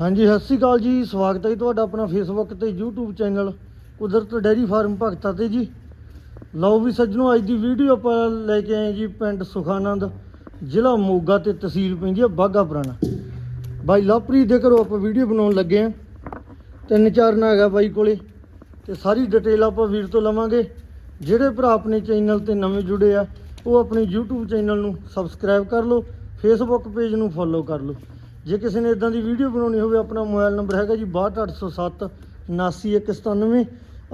ਹਾਂਜੀ, ਸਤਿ ਸ਼੍ਰੀ ਅਕਾਲ ਜੀ। ਸਵਾਗਤ ਹੈ ਜੀ ਤੁਹਾਡਾ ਆਪਣਾ ਫੇਸਬੁੱਕ ਤੇ YouTube channel Kudrat dairy farm Bhagta ਤੇ ਜੀ। ਲਓ ਵੀ ਸੱਜਣੋ, ਅੱਜ ਦੀ ਵੀਡੀਓ ਆਪਾਂ ਲੈ ਕੇ ਆਏ ਜੀ ਪਿੰਡ ਸੁਖਾਨੰਦ, ਜ਼ਿਲ੍ਹਾ ਮੋਗਾ ਤੇ ਤਹਿਸੀਲ ਪੈਂਦੀ ਹੈ ਬਾਗਾ ਪੁਰਾਣਾ। ਬਾਈ ਲਵਪ੍ਰੀਤ ਦੇ ਘਰੋਂ ਆਪਾਂ ਵੀਡੀਓ ਬਣਾਉਣ ਲੱਗੇ ਆ ਤਿੰਨ ਚਾਰ ਨਾ ਹੈਗਾ ਬਾਈ ਕੋਲੇ। ਤੇ ਸਾਰੀ ਡਿਟੇਲ ਆਪਾਂ ਵੀਰ ਤੋਂ ਲਵਾਂਗੇ। ਜਿਹੜੇ ਭਰਾ ਆਪਣੇ ਚੈਨਲ ਤੇ ਨਵੇਂ ਜੁੜੇ ਆ, ਉਹ ਆਪਣੇ YouTube ਚੈਨਲ ਨੂੰ ਸਬਸਕ੍ਰਾਈਬ ਕਰ ਲਓ ਫੇਸਬੁੱਕ ਪੇਜ ਨੂੰ ਫੋਲੋ ਕਰ ਲਓ। ਜੇ ਕਿਸੇ ਨੇ ਇਦਾਂ ਦੀ ਵੀਡੀਓ ਬਣਾਉਣੀ ਹੋਵੇ ਆਪਣਾ ਮੋਬਾਈਲ ਨੰਬਰ ਹੈਗਾ ਜੀ 62807 79197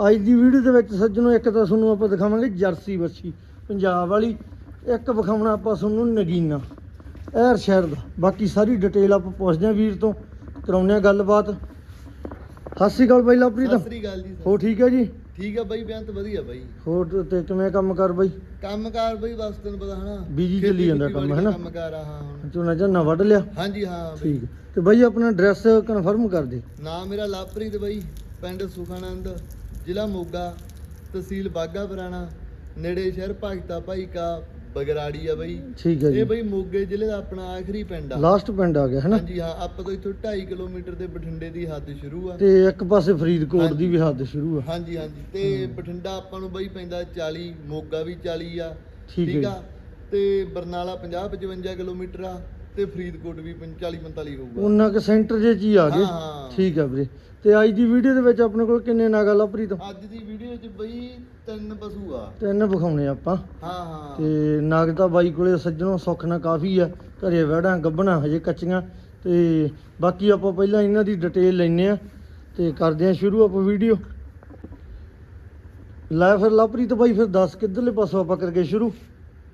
ਅੱਜ ਦੀ ਵੀਡੀਓ ਦੇ ਵਿੱਚ ਸੱਜਣੋ ਇੱਕ ਤਾਂ ਤੁਹਾਨੂੰ ਆਪਾਂ ਦਿਖਾਵਾਂਗੇ ਜਰਸੀ ਬੱਚੀ ਪੰਜਾਬ ਵਾਲੀ। ਇੱਕ ਵਿਖਾਉਣਾ ਆਪਾਂ ਤੁਹਾਨੂੰ ਨਗੀਨਾ ਐਰ ਸ਼ਹਿਰ ਦਾ। ਬਾਕੀ ਸਾਰੀ ਡਿਟੇਲ ਆਪਾਂ ਪੁੱਛਦੇ ਹਾਂ ਵੀਰ ਤੋਂ ਕਰਾਉਂਦੇ ਹਾਂ ਗੱਲਬਾਤ। ਸਤਿ ਸ਼੍ਰੀ ਅਕਾਲ ਬਾਈ ਲਵਪ੍ਰੀਤ। ਸਤਿ ਸ੍ਰੀ ਅਕਾਲ ਜੀ ਹੋ ਠੀਕ ਹੈ ਜੀ? ਠੀਕ ਆ ਬਾਈ ਬਿਆਨ ਤਾਂ ਵਧੀਆ ਬਾਈ। ਹੋਰ ਤੇ ਕਿਵੇਂ ਕੰਮ ਕਰ ਬਾਈ? ਕੰਮਕਾਰ ਬਾਈ ਬਸ ਤੈਨੂੰ ਪਤਾ ਹਨਾ। Busy ਖੇਤੀ ਚੱਲੀ ਜਾਂਦਾ ਖੇਤੀਬਾੜੀ ਕੰਮ, ਦਾ ਹਨਾ? ਕੰਮਕਾਰ ਆ ਹਾਂ ਹੁਣ। ਝੋਨਾ ਝਾਨਾ ਵੱਢ ਲਿਆ? ਹਾਂਜੀ ਹਾਂ ਬਾਈ। ਠੀਕ। ਤੇ ਬਾਈ ਆਪਣਾ ਐਡਰੈਸ ਕਨਫਰਮ ਕਰ ਦੇ। ਨਾਮ ਮੇਰਾ ਲਵਪ੍ਰੀਤ ਬਾਈ ਪਿੰਡ ਸੁਖਾਨੰਦ ਜ਼ਿਲ੍ਹਾ ਮੋਗਾ ਤਹਿਸੀਲ ਬਾਗਾ ਪੁਰਾਣਾ ਨੇੜੇ ਸ਼ਹਿਰ ਭਗਤਾ ਭਾਈ ਕਾ ਬਗਰਾੜੀ ਆ ਬਾਈ। ਠੀਕ ਹੈ ਇਹ ਜੀ ਬਾਈ ਮੋਗੇ ਜ਼ਿਲ੍ਹੇ ਦਾ ਆਪਣਾ ਆਖਰੀ ਪਿੰਡ ਆ। ਲਾਸਟ ਪਿੰਡ ਆ ਗਿਆ ਹੈ ਨਾ? ਹਾਂਜੀ ਹਾਂ ਆਪਾਂ ਤੋਂ ਇੱਥੋਂ 2.5 ਕਿਲੋਮੀਟਰ ਦੇ ਬਠਿੰਡੇ ਦੀ ਹੱਦ ਸ਼ੁਰੂ ਆ। ਤੇ ਇੱਕ ਪਾਸੇ ਫਰੀਦਕੋਟ ਦੀ ਵੀ ਹੱਦ ਸ਼ੁਰੂ ਆ। ਹਾਂਜੀ ਹਾਂਜੀ। ਤੇ ਬਠਿੰਡਾ ਆਪਾਂ ਨੂੰ ਬਾਈ ਪੈਂਦਾ 40 ਮੋਗਾ ਵੀ 40 ਆ। ਠੀਕ ਹੈ ਠੀਕ ਆ? ਤੇ ਬਰਨਾਲਾ 50 55 ਕਿਲੋਮੀਟਰ ਆ। ਤੇ ਫਰੀਦਕੋਟ ਵੀ 40 45 ਹੋਊਗਾ। ਉਹਨਾਂ ਕੇ ਸੈਂਟਰ ਜੇ ਹੀ ਆ ਗਏ। ਹਾਂ। ਠੀਕ ਹੈ ਵੀਰੇ। ਤੇ ਅੱਜ ਦੀ ਵੀਡੀਓ ਦੇ ਵਿੱਚ ਆਪਣੇ ਕੋਲ ਕਿੰਨੇ ਨਾਗਾ ਲਵਪ੍ਰੀਤ ਅੱਜ ਦੀ ਵੀਡੀਓ 'ਚ ਬਈ ਤਿੰਨ ਪਸ਼ੂ ਆ। ਤਿੰਨ ਵਿਖਾਉਣੇ ਆਪਾਂ। ਹਾਂ ਹਾਂ। ਤੇ ਨਾਗ ਤਾਂ ਬਾਈ ਕੋਲੇ ਸੱਜਣੋਂ ਸੁੱਖ ਨਾ ਕਾਫੀ ਆ। ਘਰੇ ਵੜਾਂ ਗੱਬਣਾ ਹਜੇ ਕੱਚੀਆਂ। ਤੇ ਬਾਕੀ ਆਪਾਂ ਪਹਿਲਾਂ ਇਹਨਾਂ ਦੀ ਡਿਟੇਲ ਲੈਨੇ ਆ ਤੇ ਕਰਦੇ ਆ ਸ਼ੁਰੂ ਆਪਾਂ ਵੀਡੀਓ ਲੈ ਫਿਰ ਲਵਪ੍ਰੀਤ ਬਾਈ ਫਿਰ ਦੱਸ ਕਿੱਧਰਲੇ ਪਾਸੋਂ ਆਪਾਂ ਕਰਕੇ ਸ਼ੁਰੂ।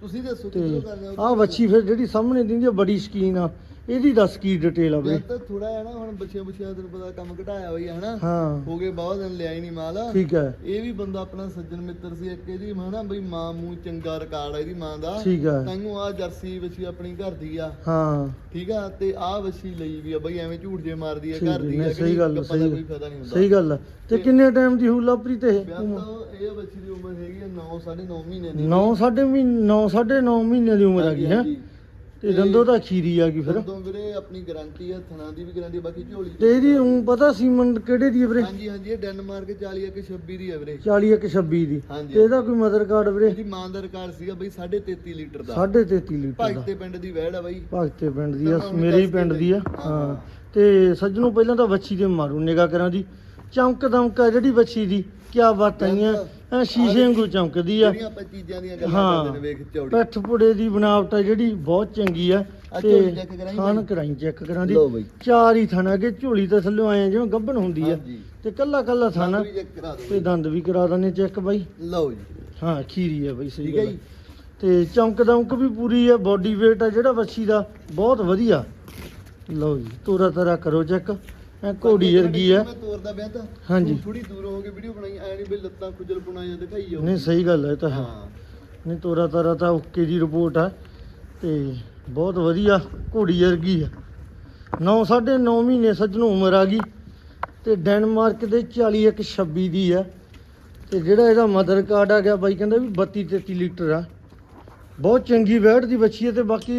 ਤੁਸੀਂ ਦੱਸੋ ਤੇ ਕਿੱਥੋਂ ਕਰਨਾ ਆਹ ਵੱਛੀ ਫਿਰ ਜਿਹੜੀ ਸਾਹਮਣੇ ਦਿੰਦੀ ਆ ਬੜੀ ਸਕੀਨ ਆ। ਇਹਦੀ ਦੱਸ ਕੀ ਡਿਟੇਲ ਆ ਤਾਂ ਥੋੜਾ ਹੈ ਨਾ ਹੁਣ ਬੱਚਿਆਂ ਬੁੱਚਿਆਂ ਤੈਨੂੰ ਪਤਾ ਕੰਮ ਘਟਾਇਆ ਬਈ ਹਨਾ। ਹਾਂ। ਹੋ ਗਏ ਬਹੁਤ ਦਿਨ ਲਿਆ ਹੀ ਨਹੀਂ ਮਾਲ। ਠੀਕ ਹੈ। ਇਹ ਵੀ ਬੰਦਾ ਆਪਣਾ ਸੱਜਣ ਮਿੱਤਰ ਸੀ ਇੱਕ ਇਹਦੀ ਹਨਾ ਬਈ ਮਾਂ ਮੂੰਹ ਚੰਗਾ ਰਿਕਾਰਡ ਆ ਇਹਦੀ ਮਾਂ ਦਾ। ਠੀਕ ਹੈ। ਤਾਂਨੂੰ ਆ ਜਰਸੀ ਬੱਚੀ ਆਪਣੀ ਘਰ ਦੀ ਆ। ਹਾਂ। ਠੀਕ ਆ ਤੇ ਆ ਵੱਛੀ ਲਈ ਵੀ ਆ ਬਈ ਐਵੇਂ ਝੂਠ ਜੇ ਮਾਰਦੀ ਆ ਘਰ ਹੈ, ਦੀ ਆ ਸਹੀ ਗੱਲ, ਸਹੀ ਫਾਇਦਾ ਨਹੀਂ ਹੁੰਦਾ। ਸਹੀ ਗੱਲ ਤੇ ਕਿੰਨੇ ਟਾਈਮ ਦੀ ਹੋਊ ਲਵਪ੍ਰੀਤ ਇਹ ਇਹ ਬੱਚੀ ਦੀ ਉਮਰ ਹੈਗੀ ਆ 9 9.5 ਮਹੀਨੇ ਦੀ। 9 ਸਾਢੇ ਮਹੀਨੇ 9 ਸਾਢੇ 9 ਮਹੀਨੇ ਦੀ ਉਮਰ ਆ ਗਈ ਹੈ ਤੇ ਦੰਦੋ ਤਾਂ ਖੀਰੀ ਆ ਗਈ ਫਿਰ। ਉਦੋਂ ਵੀਰੇ ਆਪਣੀ ਗਾਰੰਟੀ ਆ ਥਣਾ ਦੀ ਵੀ ਗਾਰੰਟੀ ਬਾਕੀ ਝੋਲੀ ਤੇ ਇਹਦੀ ਊਂ ਪਤਾ ਸੀਮਨ ਕਿਹੜੇ ਦੀ ਆ ਵੀਰੇ? ਹਾਂਜੀ ਹਾਂਜੀ ਇਹ ਡੈਨਮਾਰਕ 40 ਆ ਕਿ 26 ਦੀ ਆ ਵੀਰੇ। 40 ਇੱਕ 26 ਦੀ। ਤੇ ਇਹਦਾ ਕੋਈ ਮਦਰ ਕਾਰਡ ਵੀਰੇ? ਇਹਦੀ ਮਾਂ ਦਾ ਰਿਕਾਰਡ ਸੀਗਾ ਬਈ 33.5 ਲੀਟਰ ਦਾ। 33.5 ਲੀਟਰ ਦਾ। ਭਗਤੇ ਪਿੰਡ ਦੀ ਵਹਿੜ ਆ ਬਈ। ਭਗਤੇ ਪਿੰਡ ਦੀ ਆ ਮੇਰੇ ਹੀ ਪਿੰਡ ਦੀ ਆ। ਦਿੰਦੇ। ਹਾਂ। ਤੇ ਸੱਜਣੋਂ ਪਹਿਲਾਂ ਤਾਂ ਵੱਛੀ ਦੇ ਮਾਰੂ ਨਿਗਾ ਕਰਾਂ ਦੀ ਚਮਕ ਦਮਕ ਆ ਜਿਹੜੀ ਵੱਛੀ ਦੀ। ਕਿਆ ਬਾਤਾਂ ਆਈਆਂ। ਐ ਸ਼ੀਸ਼ੇ ਵਾਂਗੂ ਚਮਕਦੀ ਆ। ਜਿਹੜੀਆਂ ਆਪਾਂ ਚੀਜ਼ਾਂ ਦੀਆਂ ਗੱਲਾਂ ਹਾਂ। ਕਰਦੇ ਨੇ ਵੇਖ ਚੌੜੀ। ਪਿੱਠ ਪੁੜੇ ਦੀ ਬਣਾਵਟ ਆ ਜਿਹੜੀ ਬਹੁਤ ਚੰਗੀ ਆ। ਆ ਤੇ ਝੋਲੀ check ਕਰਾਈ ਥਣ ਬਾਈ? ਕਰਾਈ ਚੈੱਕ ਕਰਾਂ ਦੀ ਲਓ ਬਈ। ਚਾਰ ਹੀ ਥਣ ਅਗੇ ਝੋਲੀ ਤਾਂ ਥੱਲੇ ਆਏ ਜਿਵੇਂ ਗੱਭਣ ਹੁੰਦੀ ਆ। ਹਾਂਜੀ। ਤੇ ਕੱਲਾ ਕੱਲਾ ਥਣ ਆ। ਸਾਨੂੰ ਵੀ ਚੈੱਕ ਕਰਾ ਦਿਓ ਤੇ ਦੰਦ ਵੀ ਕਰਾ ਦਨੇ ਚੈੱਕ ਬਾਈ। ਲਓ ਜੀ। ਹਾਂ ਖੀਰੀ ਆ ਬਾਈ ਸਹੀ ਠੀਕ ਹੈ ਗੱਲ ਜੀ। ਤੇ ਚਮਕ ਦਮਕ ਵੀ ਪੂਰੀ ਆ ਬਾਡੀ weight ਆ ਜਿਹੜਾ ਵੱਛੀ ਦਾ ਬਹੁਤ ਵਧੀਆ। ਲਓ ਜੀ ਤੋਰਾ ਤਰਾ ਕਰੋ ਚੈੱਕ ਐ ਘੋੜੀ ਵਰਗੀ ਆ। ਮੈਂ ਤੋਰਦਾ ਪਿਆ ਤਾਂ ਹਾਂਜੀ। ਥੋੜੀ ਦੂਰ ਹੋ ਕੇ ਵੀਡੀਓ ਬਣਾਈ ਐ ਨਹੀਂ ਬਈ ਲੱਤਾਂ ਖੁਜਲ ਪੁਣਾ ਜਾਂ ਦਿਖਾਈ ਜਾਓ ਨਹੀਂ ਸਹੀ ਗੱਲ ਹੈ ਇਹ ਤਾਂ ਹੈ। ਹਾਂ। ਨਹੀਂ ਤੋਰਾ ਤਰਾ ਤਾਂ ਓਕੇ ਦੀ ਰਿਪੋਰਟ ਆ ਤੇ ਬਹੁਤ ਵਧੀਆ ਘੋੜੀ ਵਰਗੀ ਆ। 9 9.5 ਮਹੀਨੇ ਸੱਜਣੋਂ ਉਮਰ ਆ ਗਈ ਤੇ ਡੈਨਮਾਰਕ ਦੇ 40 ਇੱਕ 26 ਦੀ ਆ। ਤੇ ਜਿਹੜਾ ਇਹਦਾ ਮਦਰ ਕਾਰਡ ਆ ਗਿਆ ਬਾਈ ਕਹਿੰਦਾ ਵੀ 32 33 ਲੀਟਰ ਆ। ਬਹੁਤ ਚੰਗੀ ਵੈਟ ਦੀ ਬੱਚੀ ਹੈ ਤੇ ਬਾਕੀ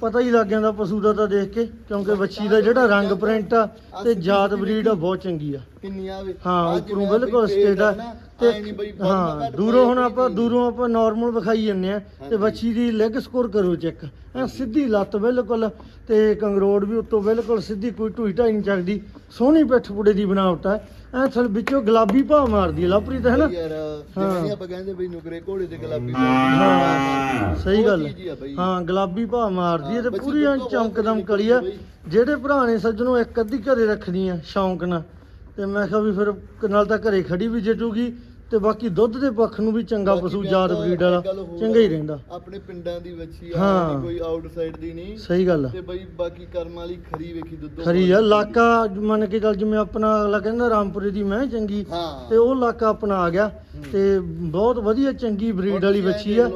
ਪਤਾ ਹੀ ਲੱਗ ਜਾਂਦਾ ਪਸ਼ੂ ਦਾ ਤਾਂ ਦੇਖ ਕੇ ਕਿਉਂਕਿ ਬੱਚੀ ਦਾ ਜਿਹੜਾ ਰੰਗ ਪ੍ਰਿੰਟ ਆ ਤੇ ਜਾਤ ਬਰੀਡ ਆ ਬਹੁਤ ਚੰਗੀ ਆ। ਕਿੰਨੀ ਆਵੇ ਹਾਂ ਆਹ ਉੱਪਰੋਂ ਬਿਲਕੁਲ ਸਟੇਟ ਆ। ਐਂ ਬਈ ਹਾਂ ਘੱਟ ਦੂਰੋਂ ਹੁਣ ਆਪਾਂ। ਦੂਰੋਂ ਆਪਾਂ ਨਾਰਮਲ ਵਿਖਾਈ ਜੰਨੇ ਆ ਤੇ। ਬੱਚੀ ਦੀ ਲੈਗ ਸਕੋਰ ਕਰੋ ਚੈੱਕ ਐ ਸਿੱਧੀ ਲੱਤ ਬਿਲਕੁਲ ਤੇ ਕੰਗਰੋੜ ਵੀ ਉੱਤੋਂ ਬਿਲਕੁਲ ਸਿੱਧੀ ਕੋਈ ਢੂਈ ਢਾਈ ਨਹੀਂ ਚੱਕਦੀ ਸੋਹਣੀ ਪਿੱਠ ਪੁੜੇ ਦੀ ਬਣਾਵਟ ਆ ਐ ਥਲ ਵਿੱਚੋਂ ਗੁਲਾਬੀ ਭਾਅ ਮਾਰਦੀ ਹੈ ਲਵਪ੍ਰੀਤ ਹੈ ਨਾ ਯਾਰ ਹਾਂ। ਜਿਵੇਂ ਨੀ ਆਪਾਂ ਕਹਿੰਦੇ ਬਈ ਨੁਕਰੇ ਘੋੜੇ ਤੇ ਗੁਲਾਬੀ ਹਾਂ ਸਹੀ ਗੱਲ ਹੀ। ਹਾਂ ਗੁਲਾਬੀ ਭਾਅ ਮਾਰਦੀ ਹੈ ਤੇ ਹਾਂ, ਪੂਰੀ ਐਂ ਦੁੱਧ ਚਮਕਦਮ ਕਲੀ। ਜਿਹੜੇ ਭਰਾ ਨੇ ਸੱਜਣੋਂ ਇੱਕ ਅੱਧੀ ਘਰੇ ਰੱਖਣੀ ਆ ਸ਼ੌਂਕ ਨਾਲ ਤੇ ਮੈਂ ਕਿਹਾ ਵੀ ਫਿਰ ਨਾਲ ਤਾਂ ਘਰੇ ਖੜੀ ਵੀ ਜੇਜੂਗੀ ਤੇ ਬਾਕੀ ਦੁੱਧ ਦੇ ਪੱਖ ਨੂੰ ਵੀ ਚੰਗਾ ਪਸ਼ੂ ਜਾਤ ਬਰੀਡ ਵਾਲਾ ਚੰਗਾ ਹੀ ਰਹਿੰਦਾ। ਆਪਣੇ ਪਿੰਡਾਂ ਦੀ ਵੱਛੀ ਆ ਕੋਈ ਆਊਟਸਾਈਡ ਦੀ ਨਹੀਂ। ਸਹੀ ਗੱਲ ਤੇ ਬਈ ਬਾਕੀ ਕਰਮ ਵਾਲੀ ਖਰੀ ਵੇਖੀ ਦੁੱਧੋਂ ਖਰੀ ਆ ਇਲਾਕਾ ਮੰਨ ਕੇ ਚੱਲ ਜਿਵੇਂ ਆਪਣਾ ਅਗਲਾ ਕਹਿੰਦਾ ਰਾਮਪੁਰੇ ਦੀ ਮੈਂ ਚੰਗੀ ਤੇ ਉਹ ਇਲਾਕਾ ਆਪਣਾ ਆ ਗਿਆ। ਤੇ ਬਹੁਤ ਵਧੀਆ ਚੰਗੀ ਬਰੀਡ ਵਾਲੀ ਤੁਸੀਂ ਆ।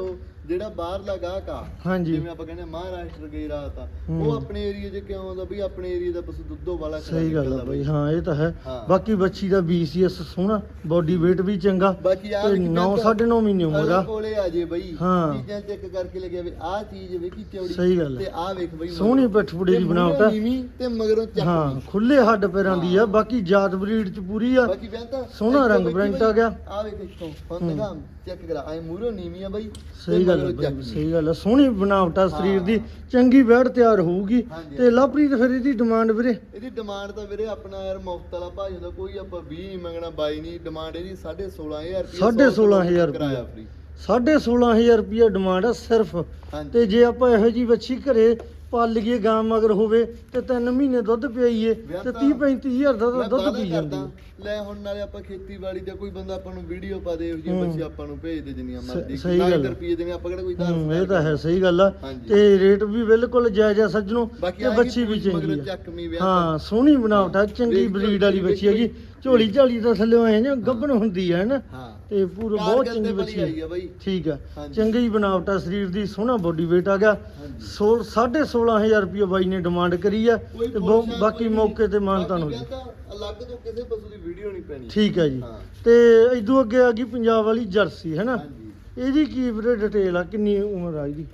ਜਿਹੜਾ ਬਾਹਰਲਾ ਗਾਹਕ ਆ ਹਾਂਜੀ ਜਿਵੇਂ ਆਪਾਂ ਕਹਿੰਦੇ ਆ, ਮਹਾਰਾਸ਼ਟਰ ਗਈ ਰਾਤ ਆ। ਉਹ ਆਪਣੇ ਏਰੀਆ 'ਚ ਕਿਉਂ ਆਉਂਦਾ ਵੀ ਆਪਣੇ ਏਰੀਆ ਦਾ ਪਸ਼ੂ ਦੁੱਧੋ ਵਾਲਾ ਖਰਾ ਸਹੀ ਗੱਲ ਆ ਬਾਈ ਹਾਂ ਇਹ ਤਾਂ ਹੈ ਹਾਂ। ਬਾਕੀ ਬੱਚੀ ਦਾ BCS ਸੋਹਣਾ ਬਾਡੀ weight ਵੀ ਚੰਗਾ ਬਾਕੀ ਆ ਤੇ 9 9.5 ਮਹੀਨੇ ਉਮਰ ਆ ਕੋਲੇ ਆ ਜੇ ਬਈ ਹਾਂ। ਚੀਜ਼ਾਂ ਚੈੱਕ ਕਰਕੇ ਲੱਗਿਆ ਵੀ ਆਹ ਚੀਜ਼ ਵੇਖੀ ਚੌੜੀ ਸਹੀ ਗੱਲ ਆ। ਤੇ ਆਹ ਵੇਖ ਬਈ ਸੋਹਣੀ। ਪਿੱਠ ਪੁੜੀ ਦੀ ਬਣਾਵਟ ਆ। ਨੀਵੀਂ ਤੇ ਮਗਰੋਂ ਚੱਕ ਹਾਂ ਖੁੱਲੇ ਹੱਡ ਪੈਰਾਂ ਦੀ ਆ। ਬਾਕੀ ਜਾਤ ਬਰੀਡ ਚ ਪੂਰੀ ਆ ਬਾਕੀ ਬੈਂਤਾ ਸੋਹਣਾ ਰੰਗ ਪ੍ਰਿੰਟ ਆ ਗਿਆ। ਆ ਵੇਖ ਇੱਥੋਂ ਹੁਣ। ਦਿਖਾ ਚੈੱਕ ਕਰਾ। ਐ ਮੂਹਰੋਂ ਨੀਵੀਂ ਆ ਬਈ ਸਹੀ ਗੱਲ ਹੈ ਬਾਈ, ਸਹੀ ਗੱਲ ਹੈ ਸੋਹਣੀ ਬਣਾਵਟ ਆ ਸਰੀਰ ਦੀ। ਚੰਗੀ ਵੈੜ ਤਿਆਰ ਹੋਊਗੀ। ਹਾਂਜੀ। ਤੇ ਲਵਪ੍ਰੀਤ ਫਿਰ ਇਹਦੀ ਡਿਮਾਂਡ ਵੀਰੇ? ਇਹਦੀ ਡਿਮਾਂਡ ਤਾਂ ਵੀਰੇ ਆਪਣਾ ਯਾਰ ਮੁਫਤ ਵਾਲਾ ਭਾਈ ਹੁੰਦਾ ਕੋਈ ਆਪਾਂ 20 ਨਹੀਂ ਮੰਗਣਾ 22 ਨਹੀਂ। ਡਿਮਾਂਡ ਇਹਦੀ 16500 ਰੁਪਏ ਸਾਢੇ ਸੋਲਾਂ ਹਜ਼ਾਰ ਕਰਾਇਆ। ਫ੍ਰੀ 16500 ਰੁਪਏ ਡਿਮਾਂਡ ਆ ਸਿਰਫ। ਹਾਂਜੀ। ਤੇ ਜੇ ਆਪਾਂ ਇਹੋ ਜੀ ਵੱਛੀ ਘਰੇ ਪਾਲ ਲਈਏ ਗਾਂ ਮਗਰ ਹੋਵੇ ਤੇ 3 ਮਹੀਨੇ ਦੁੱਧ ਪਿਆਈਏ ਵਿਆਹ ਤੇ ਤਾਂ 30 35000 ਦਾ ਤਾਂ ਮੈਂ ਦੁੱਧ ਵਾਅਦਾ ਪੀ ਜਾਂਦੀ ਕਰਦਾ, ਹੈ। ਲੈ ਹੁਣ ਨਾਲੇ ਆਪਾਂ ਖੇਤੀਬਾੜੀ ਦਾ ਕੋਈ ਬੰਦਾ ਆਪਾਂ ਨੂੰ ਵੀਡੀਓ ਪਾ ਦੇ ਜੀ ਹੂੰ। ਬੱਚੇ ਆਪਾਂ ਨੂੰ ਭੇਜ ਦੇ ਜਿੰਨੀਆਂ ਮਰਜ਼ੀ ਸਹੀ ਗੱਲ। ਰੁਪਏ ਜਿਵੇਂ ਆਪਾਂ ਕਿਹੜਾ ਕੋਈ ਹੂੰ ਦੱਸ ਇਹ ਤਾਂ ਹੈ ਸਹੀ ਗੱਲ ਆ। ਹਾਂਜੀ। ਤੇ ਰੇਟ ਵੀ ਬਿਲਕੁਲ ਜਾਇਜ਼ ਆ ਸੱਜਣੋ ਬਾਕੀ ਤੇ ਆਹ ਬੱਚੀ ਵੀ ਮਗਰੋਂ ਚੰਗੀ ਆ ਚੱਕਵੀਂ ਵਿਆਹ ਹਾਂ ਸੋਹਣੀ ਬਣਾਵਟ ਆ ਚੰਗੀ ਲਓ, ਬਰੀਡ ਵਾਲੀ ਬੱਚੀ ਹੈਗੀ। ਝੋਲੀ ਝਾਲੀ ਤਾਂ ਥੱਲੇ ਐ ਜਾਂ ਗੱਭਣ ਹੁੰਦੀ ਹੈ ਨਾ? ਹਾਂ। ਤੇ ਪੂਰਾ ਬਹੁਤ ਕਾਰਗਲ ਚੰਗੀ ਤੇ ਆਈ ਹੈ। ਆ ਬਾਈ। ਠੀਕ ਆ। ਹਾਂਜੀ। ਚੰਗੀ ਹੀ ਬਣਾਵਟ ਆ ਸਰੀਰ ਦੀ ਸੋਹਣਾ ਬੋਡੀ weight ਆ ਗਿਆ। ਹਾਂਜੀ। ਸੋ 16500 ਰੁਪਏ ਬਾਈ ਨੇ ਡਿਮਾਂਡ ਕਰੀ ਆ ਕੋਈ ਤੇ ਬਹੁ- ਬਾਕੀ ਕੋਈ ਮੌਕੇ ਤੇ ਮਾਨਤਾਨ ਹੋ ਜੀ ਅਲੱਗ ਤੋਂ ਕਿਸੇ ਪਸ਼ੂ ਦੀ ਵੀਡੀਓ ਨਹੀਂ ਪੈਣੀ। ਠੀਕ ਹੈ ਜੀ। ਹਾਂ। ਤੇ ਇਦੋਂ ਅੱਗੇ ਆ ਗਈ ਪੰਜਾਬ ਵਾਲੀ ਜਰਸੀ ਹੈ ਨਾ? ਹਾਂਜੀ। ਇਹਦੀ ਕੀ ਵੀਰੇ ਡਿਟੇਲ ਆ? ਕਿੰਨੀ ਉਮਰ ਆ ਇਹਦੀ?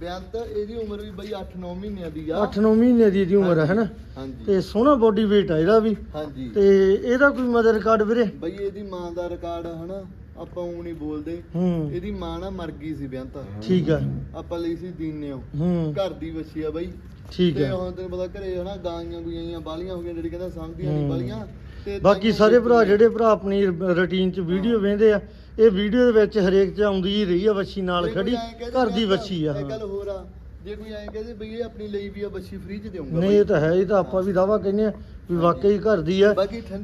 ਬਿਆਨ ਤਾਂ ਇਹਦੀ ਉਮਰ ਵੀ ਬਈ 8-9 ਮਹੀਨਿਆਂ ਦੀ ਆ। 8-9 ਮਹੀਨੇ ਦੀ ਇਹਦੀ ਉਮਰ ਹੈ ਨਾ ਹਾਂਜੀ। ਤੇ ਸੋਹਣਾ ਬੋਡੀ weight ਆ ਇਹਦਾ ਵੀ। ਹਾਂਜੀ। ਤੇ ਇਹਦਾ ਕੋਈ ਮਦਰ ਕਾਰਡ ਵੀਰੇ? ਬਈ ਇਹਦੀ ਮਾਂ ਦਾ ਰਿਕਾਰਡ ਹਨਾ? ਆਪਾਂ ਉਹ ਨਹੀਂ ਬੋਲਦੇ। ਹੂੰ। ਇਹਦੀ ਮਾਂ ਨਾ ਮਰ ਗਈ ਸੀ ਬਿਆਨ ਤਾਂ। ਠੀਕ ਆ। ਆਪਾਂ ਲਈ ਸੀ ਦੀਨਿਓ ਹੂੰ। ਘਰ ਦੀ ਬੱਚੀ ਆ ਬਈ। ਠੀਕ ਤੇ ਆ। ਹੁਣ ਤੈਨੂੰ ਪਤਾ ਘਰੇ ਹਨਾ ਗਾਈਆਂ ਗੁਈਆਂ ਬਾਲੀਆਂ ਹੋ ਗਈਆਂ ਜਿਹੜੀ ਕਹਿੰਦਾ ਸਮਝਦੀਆਂ ਨਹੀਂ ਹੂੰ। ਬਾਲੀਆਂ। ਤੇ ਬਾਕੀ ਸਾਰੇ ਭਰਾ ਜਿਹੜੇ ਭਰਾ ਆਪਣੀ ਰੁਟੀਨ ਚ ਵੀਡੀਓ ਵੇਖਦੇ ਆ ਇਹ ਵੀਡੀਓ ਦੇ ਵਿੱਚ ਹਰੇਕ ਚ ਆਉਂਦੀ ਹੀ ਰਹੀ ਆ ਬੱਚੀ ਨਾਲ ਖੜੀ ਕਹੇ ਘਰ ਦੀ ਬੱਚੀ ਆ ਇਹ ਹਾਂ। ਗੱਲ ਹੋਰ ਆ ਜੇ ਕੋਈ ਐਂ ਕਹਦੇ ਬਈ ਇਹ ਆਪਣੀ ਲਈ ਵੀ ਆ ਬੱਚੀ ਫ੍ਰੀ ਚ ਦੇਊਂਗਾ ਨਹੀਂ ਇਹ ਤਾਂ ਹੈ ਇਹ ਤਾਂ ਆਪਾਂ ਵੀ ਦਾਵਾ ਕਹਿੰਦੇ ਆ ਵੀ ਵਾਕਈ ਘਰ ਦੀ ਆ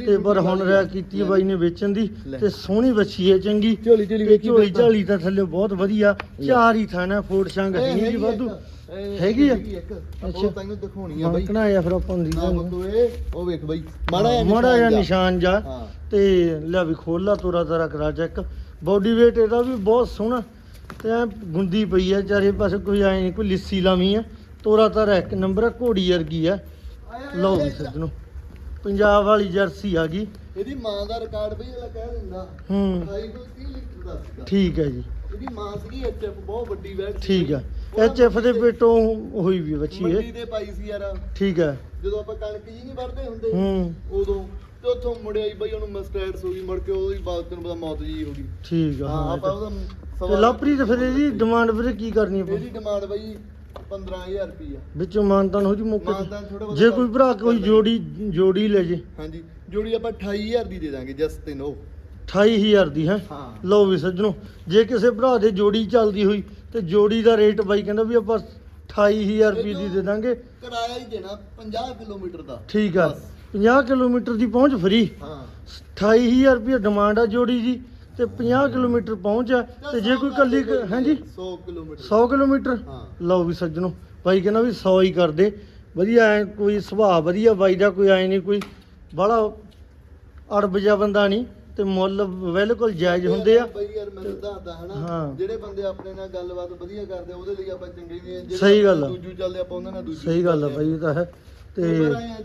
ਤੇ ਪਰ ਹੁਣ ਰਿਆ। ਕੀਤੀ ਬਾਈ ਨੇ ਵੇਚਣ ਦੀ। ਤੇ ਸੋਹਣੀ ਬੱਚੀ ਹੈ ਚੰਗੀ ਝੋਲੀ ਝੋਲੀ ਝੋਲੀ ਤਾਂ। ਝਾਲੀ ਤਾਂ ਥੱਲੇ ਬਹੁਤ ਵਧੀਆ ਚਾਰ ਹੀ ਥਾਣਾ ਫੋੜ ਸੰਗ ਇਹ ਹੈ ਜੀ ਵਾਧੂ ਹੈਗੀ ਆ? ਅੱਛਾ। ਅੱਛਾ ਤੈਨੂੰ ਦਿਖਾਉਣੀ ਆ ਬਈ। ਮੰਕਣਾ ਆ ਫਿਰ ਆਪਾਂ ਨੂੰ ਦੀ ਨਾ ਦਾਂਗੇ। ਬੱਤੂ ਇਹ ਉਹ ਵੇਖ ਬਈ। ਮਾੜਾ ਜਿਹਾ ਮਾੜਾ ਜਿਹਾ। ਨਿਸ਼ਾਨ ਜਾ। ਹਾਂ। ਤੇ ਲੈ ਵੀ ਖੋਲਾ ਤੋਰਾ ਤਾਰਾ ਕਰਾ ਚੈੱਕ। ਬਾਡੀ weight ਇਹਦਾ ਵੀ ਬਹੁਤ ਸੋਹਣਾ। ਤੇ ਐਂ ਗੁੰਦੀ ਪਈ ਆ ਚਾਰੇ ਪਾਸੇ ਕੋਈ ਐ ਨਹੀਂ ਕੋਈ ਲਿੱਸੀ ਲਾਵੀਂ ਆ। ਤੋਰਾ ਤਾਰਾ ਇੱਕ ਨੰਬਰ ਆ ਘੋੜੀ ਵਰਗੀ ਆ। ਲਓ ਵੀ ਸੱਜਣੋ ਪੰਜਾਬ ਵਾਲੀ ਜਰਸੀ ਆ ਗਈ। ਇਹਦੀ ਮਾਂ ਦਾ ਰਿਕਾਰਡ ਬਈ ਇਹਦਾ ਕਹਿ ਦਿੰਦਾ। ਹੂੰ। 28 ਤੋਂ 30 ਲੀਟਰ ਦਾ ਸੀਗਾ। ਠੀਕ ਹੈ ਜੀ। ਇਹਦੀ ਮਾਂ ਸੀਗੀ ਐਚਐਫ ਬਹੁਤ ਵੱਡੀ ਵੈਟ ਸੀ ਠੀਕ। ਆ। ਉਹ ਐਚ ਐਫ ਦੇ ਪੇਟੋਂ ਹੋਈ ਵੀ ਬੱਚੀ ਮੰਡੀ ਹੈ ਦੇ ਪਾਈ ਸੀ ਯਾਰ। ਠੀਕ ਹੈ ਜਦੋਂ ਆਪਾਂ ਕਣਕ ਜੀ ਨਹੀਂ ਵੜਦੇ ਹੁੰਦੇ ਹੂੰ। ਉਦੋਂ। ਤੇ ਉੱਥੋਂ ਮੁੜਿਆ ਹੀ ਬਈ ਉਹਨੂੰ ਮਸਟੈਟਸ ਹੋ ਗਈ ਮੁੜ ਕੇ ਉਹਦੀ ਬਾਤ ਤੈਨੂੰ ਪਤਾ ਮੌਤ ਜੀ ਹੋ ਗਈ। ਠੀਕ ਆ ਹਾਂ ਆਪਾਂ। ਉਹਦਾ ਤੇ ਸਵਾਲ- ਲਾਪਰੀ ਤੇ ਫਿਰ ਇਹਦੀ ਡਿਮਾਂਡ ਵੀਰੇ ਕੀ ਕਰਨੀ ਆਪਾਂ? ਇਹਦੀ ਡਿਮਾਂਡ ਬਈ 15000 ਰੁਪਈਆ। ਵਿੱਚੋਂ ਮਾਨਤਾਨ ਹੋ ਜੀ ਮੌਕੇ ਜੇ। ਕੋਈ ਭਰਾ ਕੋਈ ਜੋੜੀ ਜੋੜੀ ਲੈ ਜੇ। ਹਾਂਜੀ ਜੋੜੀ ਆਪਾਂ 28000 ਦੀ ਦੇ ਦਾਂਗੇ 28000 ਦੀ ਹੈ। ਹਾਂ। ਲਓ ਵੀ ਸੱਜਣੋ ਜੇ ਕਿਸੇ ਭਰਾ ਦੇ ਜੋੜੀ ਚੱਲਦੀ ਹੋਈ ਤੇ ਜੋੜੀ ਦਾ ਰੇਟ ਬਾਈ ਕਹਿੰਦਾ ਵੀ ਆਪਾਂ 28000 ਰੁਪਏ ਦੀ ਦੇ ਦਾਂਗੇ। ਕਿਰਾਇਆ ਹੀ ਦੇਣਾ 50 ਕਿਲੋਮੀਟਰ ਦਾ। ਠੀਕ ਆ ਬਸ। 50 ਕਿਲੋਮੀਟਰ ਦੀ ਪਹੁੰਚ ਫਰੀ। ਹਾਂ। 28000 ਰੁਪਏ ਡਿਮਾਂਡ ਆ ਜੋੜੀ ਦੀ ਤੇ 50 ਕਿਲੋਮੀਟਰ ਪਹੁੰਚ ਆ। ਤੇ ਜੇ ਕੋਈ ਕੱਲੀ ਹਾਂਜੀ 100 ਕਿਲੋਮੀਟਰ। 100 ਕਿਲੋਮੀਟਰ? ਹਾਂ। ਲਓ ਵੀ ਸੱਜਣੋ ਬਾਈ ਕਹਿੰਦਾ ਵੀ 100 ਹੀ ਕਰ ਦੇ ਵਧੀਆ ਐ ਕੋਈ ਸੁਭਾਅ ਵਧੀਆ ਬਾਈ ਦਾ ਕੋਈ ਐ ਨਹੀਂ ਕੋਈ ਬੜਾ ਅੜਬ ਜਿਹਾ ਬੰਦਾ ਨਹੀਂ। ਤੇ ਮੁੱਲ ਬਿਲਕੁਲ ਜਾਇਜ਼ ਹੁੰਦੇ ਆ। ਬਈ ਯਾਰ ਮੈਨੂੰ ਦੱਸਦਾ ਹਨਾ। ਹਾਂ। ਜਿਹੜੇ ਬੰਦੇ ਆਪਣੇ ਨਾਲ ਗੱਲਬਾਤ ਵਧੀਆ ਕਰਦੇ ਆ, ਉਹਦੇ ਲਈ ਆਪਾਂ ਚੰਗੇ ਨਹੀਂ ਆ। ਜਿਹੜੇ ਸਹੀ ਗੱਲ ਆ। ਦੂਜੂ ਚੱਲਦੇ ਆਪਾਂ ਉਹਨਾਂ ਨਾਲ ਦੂਜੂ ਸਹੀ ਗੱਲ ਆ। ਬਾਈ ਇਹ ਤਾਂ ਹੈ। ਤੇ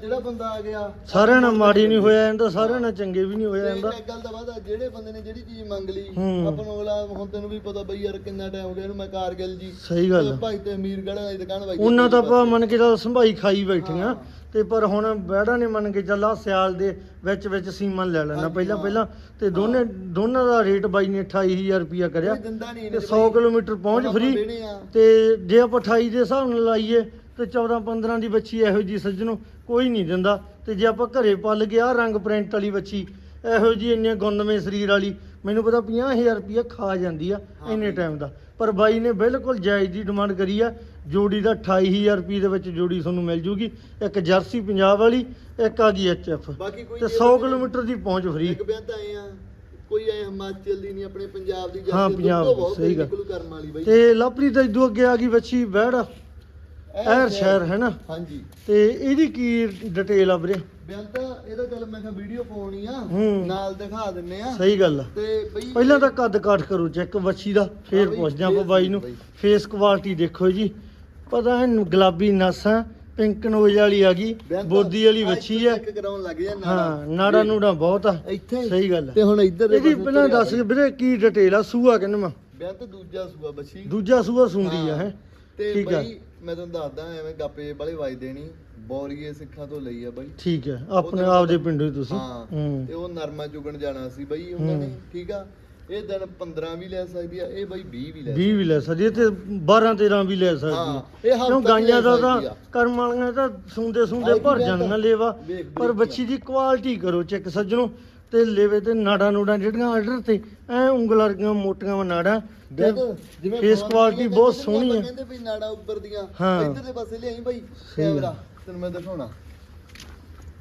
ਜਿਹੜਾ ਬੰਦਾ ਆ ਗਿਆ ਸਾਰਿਆਂ ਨਾਲ ਮਾੜੀ ਨਹੀਂ ਹੋਇਆ ਜਾਂਦਾ ਸਾਰਿਆਂ ਨਾਲ ਚੰਗੇ ਵੀ ਨਹੀਂ ਹੋਇਆ ਜਾਂਦਾ ਇੱਕ ਗੱਲ ਦਾ ਵਾਦਾ ਜਿਹੜੇ ਬੰਦੇ ਨੇ ਜਿਹੜੀ ਚੀਜ਼ ਮੰਗ ਲਈ। ਆਪਾਂ ਨੂੰ ਅਗਲਾ ਹੁਣ ਤੈਨੂੰ ਵੀ ਪਤਾ ਬਈ ਯਾਰ ਕਿੰਨਾ ਟਾਈਮ ਹੋ ਗਿਆ ਇਹਨੂੰ ਮੈਂ ਕਾਰਗਿਲ ਜੀ ਸਹੀ ਗੱਲ। ਭਾਈ ਤੇ ਅਮੀਰਗੜ੍ਹ ਦੀ ਦੁਕਾਨ ਬਾਈ ਉਹਨਾਂ ਤਾਂ ਆਪਾਂ ਮੰਨ ਕੇ ਚੱਲ ਸੰਭਾਈ ਖਾਈ ਬੈਠੀਆਂ। ਤੇ ਪਰ ਹੁਣ ਬੈੜਾ ਨੇ ਮੰਨ ਕੇ ਚੱਲ ਸਿਆਲ ਦੇ ਵਿੱਚ ਵਿੱਚ ਸੀਮਨ ਲੈ ਲੈਣਾ ਪਹਿਲਾਂ। ਪਹਿਲਾਂ ਤੇ ਦੋਨੇ ਦੋਨਾਂ ਦਾ ਰੇਟ ਬਾਈ ਨੇ 28000 ਰੁਪਿਆ ਕਰਿਆ ਤੇ 100 ਕਿਲੋਮੀਟਰ ਪਹੁੰਚ ਫਰੀ ਤੇ ਜੇ ਆਪਾਂ 28 ਦੇ ਹਿਸਾਬ ਨਾਲ ਲਾਈਏ ਤੇ 14 15 ਦੀ ਬੱਚੀ ਇਹੋ ਜੀ ਸੱਜਣੋ ਕੋਈ ਨਹੀਂ ਦਿੰਦਾ। ਤੇ ਜੇ ਆਪਾਂ ਘਰੇ ਪੱਲ ਕੇ ਆ ਰੰਗ ਪ੍ਰਿੰਟ ਵਾਲੀ ਬੱਚੀ ਇਹੋ ਜੀ ਇੰਨੇ ਗੁੰਦਵੇਂ ਸਰੀਰ ਵਾਲੀ ਮੈਨੂੰ ਪਤਾ 50000 ਰੁਪਇਆ ਖਾ ਜਾਂਦੀ ਆ ਹਾਂ ਇੰਨੇ। ਟਾਈਮ ਦਾ। ਪਰ ਬਾਈ ਨੇ ਬਿਲਕੁਲ ਜਾਇਜ਼ ਦੀ ਡਿਮਾਂਡ ਕਰੀ ਆ। ਜੋੜੀ ਦਾ 28000 ਰੁਪਏ ਦੇ ਵਿੱਚ ਜੋੜੀ ਤੁਹਾਨੂੰ ਮਿਲ ਜੂਗੀ। ਇੱਕ ਜਰਸੀ ਪੰਜਾਬ ਵਾਲੀ ਇੱਕ ਆ ਗਈ ਐਚਐਫ ਤੇ ਜੇ 100 ਬੰਦੇ- ਕਿਲੋਮੀਟਰ ਦੀ ਪਹੁੰਚ ਫਰੀ ਇੱਕ ਬਿਆਨ ਤਾਂ ਆਏ ਆ ਕੋਈ ਐ ਹਿਮਾਚਲ ਦੀ ਨਹੀਂ ਆਪਣੇ ਪੰਜਾਬ ਦੀ ਹਾਂ, ਜਾਂਦੀ ਪੰਜਾਬ ਦੀ, ਸਹੀ ਗੱਲ। ਤੇ ਲਾਪਰੀ ਤਾਂ ਇਦੋਂ ਅੱਗੇ ਆ ਗਈ ਬੱਚੀ ਬੈੜ। ਐਰ ਸ਼ਹਿਰ ਹੈ ਨਾ ਹਾਂਜੀ। ਤੇ ਇਹਦੀ ਕੀ ਡਿਟੇਲ ਆ ਵੀਰੇ? ਬਿਆਨ ਤਾਂ ਇਹਦਾ ਚੱਲ ਮੈਂ ਕਿਹਾ ਵੀਡੀਓ ਪਾਉਣੀ ਆ ਹੂੰ। ਨਾਲ ਦਿਖਾ ਦਿੰਨੇ ਆ। ਸਹੀ ਗੱਲ ਆ। ਤੇ ਬਈ ਪਹਿਲਾਂ ਤਾਂ ਕੱਦ ਕਾਠ ਕਰੋ ਚੈੱਕ ਵੱਛੀ ਦਾ ਫੇਰ ਹਾਂ ਬਈ, ਪੁੱਛਦੇ ਆਪਾਂ ਬਾਈ ਨੂੰ। ਬਈ। ਫੇਸ ਕੁਆਲਿਟੀ ਦੇਖੋ ਜੀ। ਪਤਾ ਹੈ ਗੁਲਾਬੀ ਨਾਸਾਂ ਪਿੰਕ ਨੋਜ਼ ਵਾਲੀ ਆ ਗਈ ਤਾਂ ਬੋਦੀ ਵਾਲੀ ਆਹ ਵੱਛੀ ਇੱਥੋਂ ਹੈ ਚੈੱਕ ਕਰਾਉਣ ਲੱਗ ਜਾ ਹਾਂ ਨਾੜਾ। ਨੂੜਾ ਬਹੁਤ ਆ। ਇੱਥੇ ਹੀ। ਸਹੀ ਗੱਲ ਤੇ ਆ ਹੁਣ ਇੱਧਰ ਇਹਦੀ ਪਾਸੇ ਪਹਿਲਾਂ ਦੱਸ ਬਈ। ਵੀਰੇ ਕੀ ਡਿਟੇਲ ਆ ਸੂਆ ਕਹਿੰਦੇ ਮੈਂ ਬਿਆਨ ਤਾਂ ਦੂਜਾ ਸੂਆ ਬੱਚੀ ਦੂਜਾ ਸੂਆ ਸੁੰਦੀ ਆ ਹਾਂ। ਹੈ। ਤੇ ਠੀਕ ਆ। ਬਈ ਮੈਂ ਤੁਹਾਨੂੰ ਦੱਸਦਾ ਐਵੇਂ ਗੱਪੇ ਵਾਲੇ ਵੱਜਦੇ ਨਹੀਂ ਬੌਰੀਏ ਸਿੱਖਾਂ ਤੋਂ ਲਈ ਆ ਬਈ ਠੀਕ ਹੈ ਆਪਣੇ ਆਪ ਦੇ ਪਿੰਡੋਂ ਹੀ ਤੁਸੀਂ ਹਾਂ ਹੂੰ ਤੇ ਉਹ ਨਰਮਾ ਚੁਗਣ ਜਾਣਾ ਸੀ ਬਈ ਉਹਨਾਂ ਨੇ। ਠੀਕ ਆ ਇਹ ਦਿਨ 15 ਵੀ ਲੈ ਸਕਦੀ ਆ ਇਹ ਬਈ 20 ਵੀ ਲੈ 20 ਵੀ ਲੈ ਸਕਦੀ ਹੈ ਤੇ 12 13 ਵੀ ਲੈ ਸਕਦੀ ਹਾਂ, ਹੈ ਇਹ ਹਫ਼ਤਾ ਕਿਉਂ ਗਾਈਆਂ ਦਾ ਤਾਂ ਸਕਦੀ ਆ। ਕਰਮ ਵਾਲੀਆਂ ਤਾਂ ਸੁੰਦੇ ਸੁੰਦੇ ਭਰ ਜਾਂਦੀਆਂ ਕਹਿੰਦਾ? ਲੇਵਾ ਵੇਖ- ਪਰ ਬੱਚੀ ਦੀ ਕੁਆਲਿਟੀ ਕਰੋ ਚੈੱਕ ਸੱਜਣੋ ਤੇ ਲੇਵੇ ਤੇ ਨਾੜਾਂ ਨੂੜਾਂ ਜਿਹੜੀਆਂ ਆਰਡਰ ਤੇ ਐ ਉਂਗਲਾਂ ਵਰਗੀਆਂ ਮੋਟੀਆਂ ਨਾੜਾਂ ਤੇ ਬਿਆਨ ਜਿਵੇਂ ਫੇਸ ਕੁਆਲਿਟੀ ਬਹੁਤ ਸੋਹਣੀ ਹੈ ਕਹਿੰਦੇ ਵੀ ਨਾੜਾ ਉੱਪਰ ਦੀਆਂ ਹਾਂ। ਇੱਧਰਲੇ ਪਾਸੇ ਲਿਆਈ ਬਈ ਕੈਮਰਾ ਤੈਨੂੰ ਮੈਂ ਦਿਖਾਉਣਾ।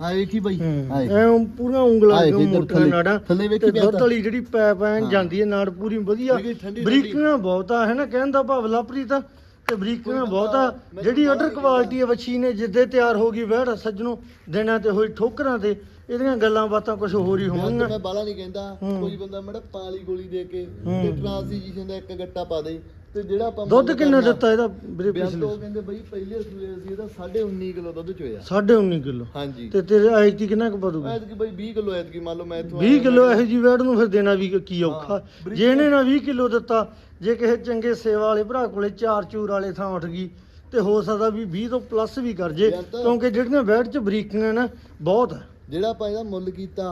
ਹਾਂ ਵੇਖੀ ਬਈ ਹਾਂ। ਐ ਪੂਰੀਆਂ ਉਂਗਲਾਂ ਆਏ ਵਰਗੀਆਂ ਇੱਧਰ ਮੋਟੀਆਂ ਥੱਲੇ- ਨਾੜਾਂ ਥੱਲੇ ਵੇਖੀ ਤੇ ਪਿਆ ਦੁੱਧ ਤਾਂ। ਵਾਲੀ ਜਿਹੜੀ ਪੈਪ ਐ। ਜਾਂਦੀ ਹੈ ਨਾੜ ਪੂਰੀ ਵਧੀਆ। ਠੰਡੀ- ਠੰਡੀ- ਬਰੀਕੀਆਂ ਬਹੁਤ ਆ ਹੈ ਨਾ ਕਹਿਣ ਦਾ ਭਾਵ ਲਾਪਰੀ ਤਾਂ ਤੇ ਬਰੀਕੀਆਂ ਬਹੁਤ ਆ। ਜਿਹੜੀ ਆਰਡਰ ਕੁਆਲਿਟੀ ਹੈ ਵੱਛੀ ਨੇ ਜਿੱਦੇ ਤਿਆਰ ਹੋ ਗਈ ਵਹਿੜ ਸੱਜਣੋ ਦਿਨਾਂ ਤੇ ਹੋਈ ਠੋਕਰਾਂ ਤੇ। ਇਹਦੀਆਂ ਗੱਲਾਂ ਬਾਤਾਂ ਕੁਝ ਹੋਰ ਹੀ ਹੋਣਗੀਆਂ। ਮੈਂ ਬਾਲਾ ਨਹੀਂ ਕਹਿੰਦਾ। ਕੋਈ ਬੰਦਾ ਮੜਾ ਪਾਲੀ ਗੋਲੀ ਦੇ ਕੇ। ਤੇ ਟ੍ਰਾਂਸੀਜੀਸ਼ਨ ਦਾ ਇੱਕ ਗੱਟਾ ਪਾ ਦੇ ਤੇ ਜਿਹੜਾ ਆਪਾਂ ਦੁੱਧ ਕਿੰਨਾ ਦਿੱਤਾ ਇਹਦਾ ਵੀਰੇ ਪਿਛਲੇ? ਤੋਂ ਕਹਿੰਦੇ ਬਈ ਪਹਿਲੇ ਸੂਏ ਸੀ ਇਹਦਾ 19.5 ਕਿਲੋ ਦੁੱਧ ਚੋਇਆ। 19.5 ਕਿਲੋ? ਹਾਂਜੀ। ਤੇ ਤੇਰੇ ਐਤਕੀ ਕਿੰਨਾ ਕੁ ਪਦੂਗਾ ਐਤਕੀ ਬਈ 20 ਕਿਲੋ ਐਤਕੀ ਮੰਨ ਲਓ ਮੈਂ ਇੱਥੋਂ 20 ਆਇਆ ਕਿਲੋ ਇਹੋ ਜੀ ਵੈੜ ਨੂੰ ਫਿਰ ਦੇਣਾ ਵੀ ਕੀ ਔਖਾ। ਜੇ ਇਹਨੇ ਨਾ 20 ਕਿਲੋ ਦਿੱਤਾ ਜੇ ਕਿਸੇ ਚੰਗੇ ਸੇਵਾ ਵਾਲੇ ਭਰਾ ਕੋਲੇ ਚਾਰ ਚੂਰ ਵਾਲੇ ਥਾਂ ਉੱਠ ਗਈ ਤੇ ਹੋ ਸਕਦਾ ਵੀ 20 ਤੋਂ ਪਲੱਸ ਵੀ ਕਰ ਜੇ ਕਿਉਂਕਿ ਜਿਹੜੀਆਂ ਵੈੜ ਚ ਬਰੀਕੀਆਂ ਨਾ ਬਹੁਤ ਆ। ਜਿਹੜਾ ਆਪਾਂ ਇਹਦਾ ਮੁੱਲ ਕੀਤਾ।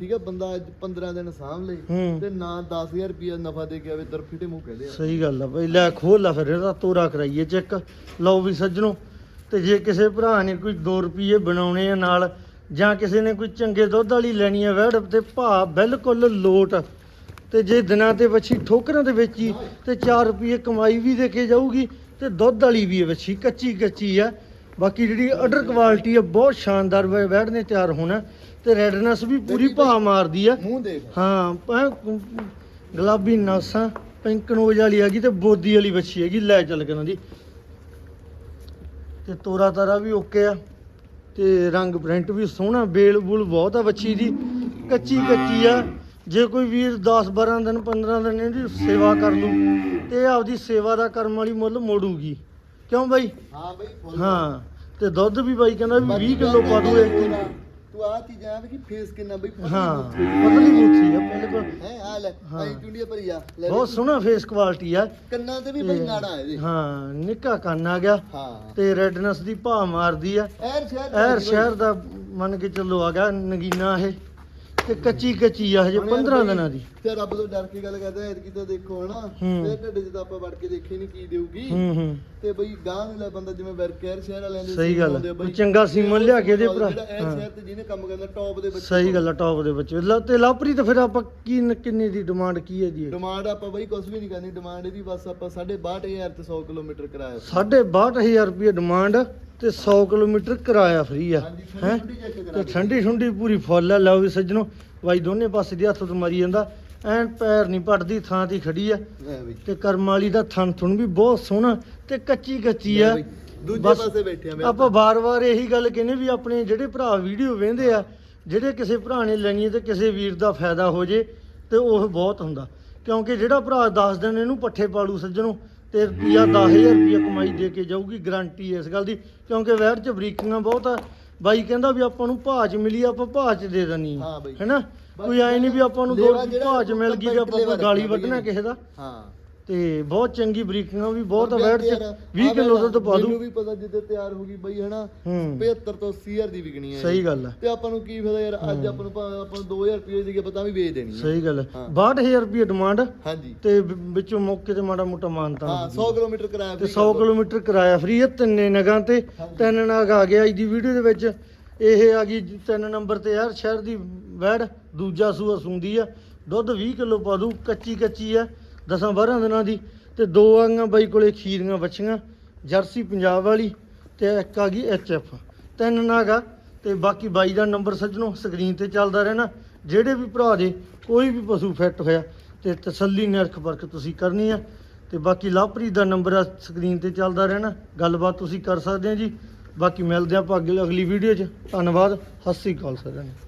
ਠੀਕ ਹੈ ਬੰਦਾ ਅੱਜ 15 ਦਿਨ ਸਾਂਭ ਲੇ ਹੂੰ। ਤੇ ਨਾ 10000 ਰੁਪਇਆ ਨਫਾ ਦੇ ਕੇ ਆਵੇ ਦਰਫੀਟੇ ਮੂੰਹ ਕਹਦੇ ਆ। ਸਹੀ ਗੱਲ ਆ ਬਈ ਲੈ ਖੋਲ ਲਾ ਫਿਰ ਇਹਦਾ ਤੋਰਾ ਕਰਾਈਏ ਚੈੱਕ। ਲਓ ਵੀ ਸੱਜਣੋ ਤੇ ਜੇ ਕਿਸੇ ਭਰਾ ਨੇ ਕੋਈ 2 ਰੁਪਏ ਬਣਾਉਣੇ ਆ ਨਾਲ ਜਾਂ ਕਿਸੇ ਨੇ ਕੋਈ ਚੰਗੇ ਦੁੱਧ ਵਾਲੀ ਲੈਣੀ ਆ ਵੈੜ ਤੇ ਭਾ ਬਿਲਕੁਲ ਲੋਟ। ਤੇ ਜੇ ਦਿਨਾਂ ਤੇ ਵੱਛੀ ਠੋਕਰਾਂ ਦੇ ਵਿੱਚ ਹੀ ਤੇ 4 ਰੁਪਏ ਕਮਾਈ ਵੀ ਦੇ ਕੇ ਜਾਊਗੀ ਤੇ ਦੁੱਧ ਵਾਲੀ ਵੀ ਹੈ ਵੱਛੀ ਕੱਚੀ ਕੱਚੀ ਆ। ਬਾਕੀ ਜਿਹੜੀ ਅਡਰ ਕੁਆਲਿਟੀ ਆ ਬਹੁਤ ਸ਼ਾਨਦਾਰ ਵੈੜ ਨੇ ਤਿਆਰ ਹੋਣਾ ਤੇ ਰੈਡਨੈਸ ਵੀ ਪੂਰੀ ਭਾ ਮਾਰਦੀ ਆ। ਮੂੰਹ ਦੇਖ ਹਾਂ ਐਂ ਗੁਲਾਬੀ ਨਾਸਾਂ ਪਿੰਕ ਨੋਜ਼ ਵਾਲੀ ਹੈਗੀ ਤੇ ਬੋਦੀ ਵਾਲੀ ਬੱਚੀ ਹੈਗੀ ਲੈ ਚੱਲ ਕੇ ਉਹਨਾਂ ਦੀ। ਤੇ ਤੋਰਾ ਤਾਰਾ ਵੀ ਓਕੇ ਆ ਤੇ ਰੰਗ ਪ੍ਰਿੰਟ ਵੀ ਸੋਹਣਾ ਬੇਲ ਬੁਲ ਬਹੁਤ ਆ ਬੱਚੀ ਦੀ ਕੱਚੀ ਕੱਚੀ ਆ। ਜੇ ਕੋਈ ਵੀਰ 10 12 ਦਿਨ 15 ਦਿਨ ਇਹਦੀ ਸੇਵਾ ਕਰ ਲੂ ਤੇ ਇਹ ਆਪਦੀ ਸੇਵਾ ਦਾ ਕਰਮ ਵਾਲੀ ਮੁੱਲ ਮੋੜੂਗੀ। ਕਿਉਂ ਬਾਈ? ਹਾਂ ਬਈ ਫੁੱਲ ਹਾਂ ਤੇ ਦੁੱਧ ਵੀ ਬਾਈ ਕਹਿੰਦਾ ਵੀ ਬਾਕੀ 20 ਕਿਲੋ ਪਾ ਦੂ ਇਹ ਤੂੰ ਆ ਚੀਜ਼ਾਂ ਆ ਕਿ ਫੇਸ ਕਿੰਨਾ ਬਈ ਹਾਂ ਪਤਲੀ ਬੂਥੀ ਆ ਬਿਲਕੁਲ ਹੈ ਆ ਲੈ ਹਾਂ। ਆਈ ਚੁੰਡੀਆਂ ਭਰੀ ਆ ਲੈ ਬਹੁਤ। ਸੋਹਣਾ ਫੇਸ ਕੁਆਲਿਟੀ ਆ। ਕੰਨਾਂ ਤੇ ਵੀ ਬਈ ਨਾੜਾ ਇਹਦੇ। ਹਾਂ ਨਿੱਕਾ ਕੰਨ ਆ ਗਿਆ। ਹਾਂ। ਤੇ ਰੈਡਨੈਸ ਦੀ ਭਾ ਮਾਰਦੀ ਆ। ਐਰ ਸ਼ਹਿਰ ਐਰ ਸ਼ਹਿਰ ਦਾ ਮੰਨ ਕੇ ਚੱਲੋ ਆ ਗਿਆ ਨਗੀਨਾ ਇਹ। ਤੇ ਕੱਚੀ ਕੱਚੀ ਆ ਹਜੇ 15 ਦਿਨਾਂ ਦੀ ਤੇ ਰੱਬ ਤੋਂ ਡਰ ਕੇ ਗੱਲ ਕਰਦਾ ਐਤਕੀ ਤਾਂ ਦੇਖੋ ਹਨਾ ਹੂੰ। ਤੇ ਢੱਡੇ 'ਚ ਤਾਂ ਆਪਾਂ ਵੜ ਕੇ ਦੇਖੇ ਨਹੀਂ ਕੀ ਦੇਊਗੀ ਹੂੰ ਹੂੰ ਤੇ ਬਈ ਗਾਂ ਨੂੰ ਲੈ ਬੰਦਾ ਜਿਵੇਂ ਵਰਕਰ ਸ਼ਹਿਰ ਵਾਲਿਆਂ ਦੇ ਸਹੀ ਸੀਮਨ ਗੱਲ ਆ। ਹੁੰਦੇ ਆ ਬਈ। ਕੋਈ ਚੰਗਾ ਸੀਮਨ ਲਿਆ ਕੇ ਇਹਦੇ ਭਰਾ। ਜਿਹੜਾ ਐਰ ਹਾਂ। ਸ਼ਹਿਰ ਤੇ ਜਿਹਨੇ ਕੰਮ ਕਰਦਾ ਟੌਪ ਦੇ ਬੱਚੇ ਸਹੀ ਗੱਲ ਆ ਟੌਪ ਦੇ ਬੱਚੇ ਲ- ਤੇ ਲਾਪਰੀ ਤੇ ਫਿਰ ਆਪਾਂ ਕੀ ਕਿੰਨੇ ਦੀ ਡਿਮਾਂਡ ਕੀ ਹੈ ਜੀ ਡਿਮਾਂਡ ਆਪਾਂ ਬਈ ਕੁਝ ਵੀ ਨਹੀਂ ਕਰਨੀ ਡਿਮਾਂਡ ਇਹਦੀ ਬਸ ਆਪਾਂ 62500 ਤੇ 100 ਕਿਲੋਮੀਟਰ ਕਰਾਇਆ ਸਾਢੇ 62000 ਰੁਪਏ ਡਿਮਾਂਡ ਤੇ 100 ਕਿਲੋਮੀਟਰ ਕਿਰਾਇਆ ਫ੍ਰੀ ਆ ਹੈ? ਤੇ ਠੰਡੀ ਠੰਡੀ ਪੂਰੀ ਫੁੱਲ ਆ ਲਓ ਵੀ ਸੱਜਣੋ ਬਾਈ ਦੋਨੇ ਪਾਸੇ ਦੀ ਹੱਥ ਤੋਂ ਮਾਰੀ ਜਾਂਦਾ। ਐਨ ਪੈਰ ਨਹੀਂ ਪੜਦੀ ਥਾਂ ਤੇ ਖੜੀ ਆ। ਤੇ ਕਰਮ ਵਾਲੀ ਦਾ ਥਣ ਥੁਣ ਵੀ ਬਹੁਤ ਸੋਹਣਾ ਤੇ ਕੱਚੀ ਕੱਚੀ ਆ। ਦੂਜੇ ਪਾਸੇ ਬੈਠੇ ਆ ਮੈਂ ਆਪਾਂ ਵਾਰ-ਵਾਰ ਇਹੀ ਗੱਲ ਕਹਿੰਦੇ ਵੀ ਆਪਣੇ ਜਿਹੜੇ ਭਰਾ ਵੀਡੀਓ ਵੇਖਦੇ ਆ ਜਿਹੜੇ ਕਿਸੇ ਭਰਾ ਨੇ ਲੈਣੀ ਤੇ ਕਿਸੇ ਵੀਰ ਦਾ ਫਾਇਦਾ ਹੋ ਜੇ ਤੇ ਉਹ ਬਹੁਤ ਹੁੰਦਾ। ਕਿਉਂਕਿ ਜਿਹੜਾ ਭਰਾ 10 ਦਿਨ ਇਹਨੂੰ ਪੱਠੇ ਪਾਲੂ ਸੱਜਣੋ ਤੇ ਰੁਪਿਆ 10000 ਰੁਪਿਆ ਕਮਾਈ ਦੇ ਕੇ ਜਾਊਗੀ ਗਾਰੰਟੀ ਇਸ ਗੱਲ ਦੀ ਕਿਉਂਕਿ ਵੈਰ ਚ ਬਰੀਕੀਆਂ ਬਹੁਤ ਆ। ਬਾਈ ਕਹਿੰਦਾ ਵੀ ਆਪਾਂ ਨੂੰ ਭਾਅ ਚ ਮਿਲੀ ਆਪਾਂ ਭਾਅ ਚ ਦੇ ਹਾਂ ਬਈ। ਹੈਨਾ? ਕੋਈ ਐ ਨਹੀਂ ਵੀ ਆਪਾਂ ਨੂੰ ਦੋ ਲੇਵਾ ਜਿਹੜਾ ਚ ਮਿਲ ਗਈ ਤੇ ਆਪਾਂ ਕੋਈ ਗਾਲੀ ਵੱਢਣਾ ਕਿਸੇ ਦਾ। ਹਾਂ। ਤੇ ਬਹੁਤ ਚੰਗੀ ਬਰੀਕੀਆਂ ਵੀ ਬਹੁਤ ਵੈਰ ਚ ਯਾਰ, 20 ਆਹ ਕਿਲੋ ਦੁੱਧ ਪਾ ਦੂ ਮੈਨੂੰ ਵੀ ਪਤਾ ਜਿੱਦੇ ਤਿਆਰ ਹੋ ਗਈ ਬਈ ਹਨਾ? ਹੂੰ। 75 ਤੋਂ 80000 ਦੀ ਵਿਕਣੀ ਹੈ ਸਹੀ ਗੱਲ ਤੇ ਆਪਾਂ ਨੂੰ ਕੀ ਫਾਇਦਾ ਯਾਰ ਅੱਜ ਆਪਾਂ ਨੂੰ ਆਪਾਂ ਨੂੰ 2000 ਰੁਪਏ ਦੀ ਪਤਾ ਵੀ ਵੇਚ ਦੇਣੀ ਸਹੀ ਗੱਲ ਹੈ। ਹਾਂ। 62000 ਰੁਪਏ ਡਿਮਾਂਡ ਹਾਂਜੀ। ਤੇ ਵਿੱਚੋਂ ਮੌਕੇ ਤੇ ਮਾੜਾ ਮੋਟਾ ਮਾਨਤਾ ਹਾਂ 100 ਕਿਲੋਮੀਟਰ ਕਰਾਇਆ ਤੇ 100 ਕਿਲੋਮੀਟਰ ਕਿਰਾਇਆ ਫ੍ਰੀ ਹੈ ਤਿੰਨੇ ਨਗਾਂ ਤੇ। ਤਿੰਨ ਨਗ ਆ ਗਿਆ ਅੱਜ ਦੀ ਵੀਡੀਓ ਦੇ ਵਿੱਚ। ਇਹ ਆ ਗਈ ਤਿੰਨ ਨੰਬਰ ਤੇ ਯਾਰ ਸ਼ਹਿਰ ਦੀ ਵੈੜ ਦੂਜਾ ਸੂਆ ਸੁੰਦੀ ਆ। ਦੁੱਧ 20 ਕਿਲੋ ਪਾ ਦੂ ਕੱਚੀ ਕੱਚੀ ਆ। ਦਸਾਂ 12 ਦਿਨਾਂ ਦੀ ਤੇ ਦੋ ਆਂਗਾਂ ਬਾਈ ਕੋਲੇ ਖੀਰੀਆਂ ਬੱਚੀਆਂ, ਜਰਸੀ ਪੰਜਾਬ ਵਾਲੀ ਤੇ ਇੱਕ ਆ ਗਈ ਐਫ ਤਿੰਨ ਨਗ ਆ ਤੇ ਬਾਕੀ ਬਾਈ ਦਾ ਨੰਬਰ ਸੱਜਣੋ, ਸਕਰੀਨ ਤੇ ਚੱਲਦਾ ਰਹਿਣਾ। ਜਿਹੜੇ ਵੀ ਭਰਾ ਦੇ ਕੋਈ ਵੀ ਪਸ਼ੂ ਫਿੱਟ ਹੋਇਆ ਤੇ ਤਸੱਲੀ ਨਿਰਖ ਪਰਖ ਤੁਸੀਂ ਕਰਨੀ ਆ। ਤੇ ਬਾਕੀ ਲਵਪ੍ਰੀਤ ਦਾ ਨੰਬਰ ਆ, ਸਕਰੀਨ ਤੇ ਚੱਲਦਾ ਰਹਿਣਾ। ਗੱਲਬਾਤ ਤੁਸੀਂ ਕਰ ਸਕਦੇ ਆ ਜੀ। ਬਾਕੀ ਮਿਲਦੇ ਆਪਾਂ ਅਗਲੀ ਅਗਲੀ ਵੀਡੀਓ 'ਚ। ਧੰਨਵਾਦ। ਸਤਿ ਸ੍ਰੀ ਅਕਾਲ ਸਾਰਿਆਂ ਨੂੰ।